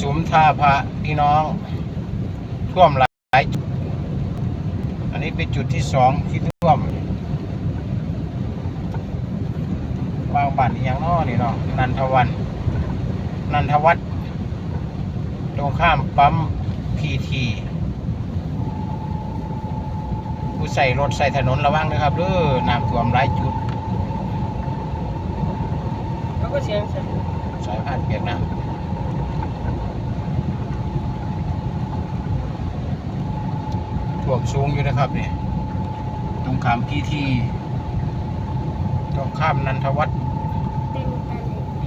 สุมท่าพระพี่น้องท่วมหลายจุดอันนี้เป็นจุดที่สองที่ท่วมบางบ้านอีกอย่างน้อนี่เนาะนันทวัน นันทวัฒน์ตรงข้ามปั๊มพีทีผู้ใส่รถใส่ถนนระวังนะครับเด้อน้ำท่วมหลายจุดเขาก็เสียงสั่นสายผ่านเปียกน้ำ วมสูงอยู่นะครับเนี่ยตรงข้ามพีทีตรงข้ามนันทวัฒน์เป็นอะไรเ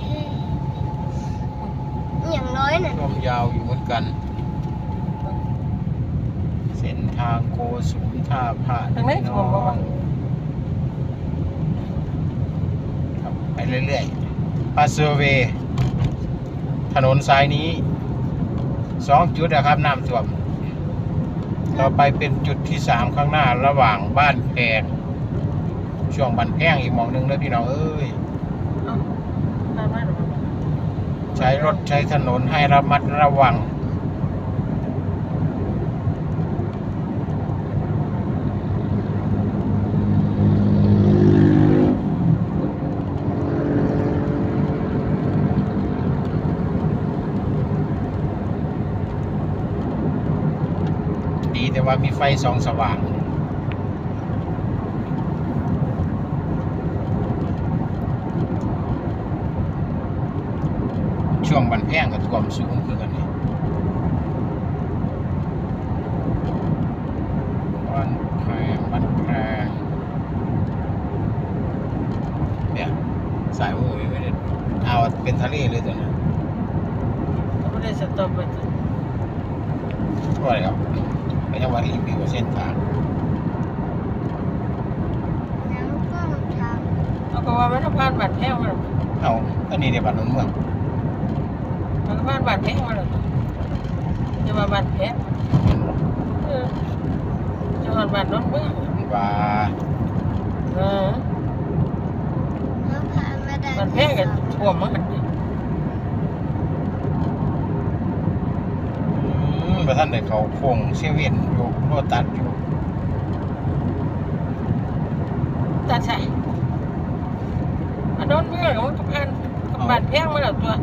ท่อย่างน้อยน่ะท่วมยาวอยู่เหมือนกัน เส้นทางโกสุมท่าพระทางไหนท่วมบ่วะ ครับไปเรื่อยๆปาเซอร์เวย์ถนนสายนี้สองจุดนะครับน้ำท่วม ต่อไปเป็นจุดที่สามข้างหน้าระหว่างบ้านแพงช่วงบันแพงอีกหมองหนึงแล้วพี่น้องเอ้ยเอ้าตามมาหรอใช้รถใช้ถนนให้ระมัดระวัง แต่ว่ามีไฟส่องสว่างช่วงบันแพงกับท่วมสูงคือกันนี่บันแพงบันแพงเนี่ยสายโอ้ยไม่ได้เอาเป็นทะเลเลยตัวนี้เขาไม่ได้สต็อปไปจ้ะว่าอะไรครับ ไม่ใช่ว่ารีวิวเส้นทางแล้วก็ทางเอาก็ว่ามันผ่านบาดแผลมาหรอเอาก็นี่เดี๋ยวบันนนเมืองมันก็ผ่านบาดแผลมาหรอจะมาบาดแผลเออจะมาบาดน้องเมื่อว่าเออแล้วพามาได้บาดแผลกันท่วมมัน อืม ประท่านได้เขาโค้งเซเว่นอยู่โรตัดอยู่ตัดใส่มาโดนเมื่อมันก็ผ่านบาดแผลมาแล้วตัว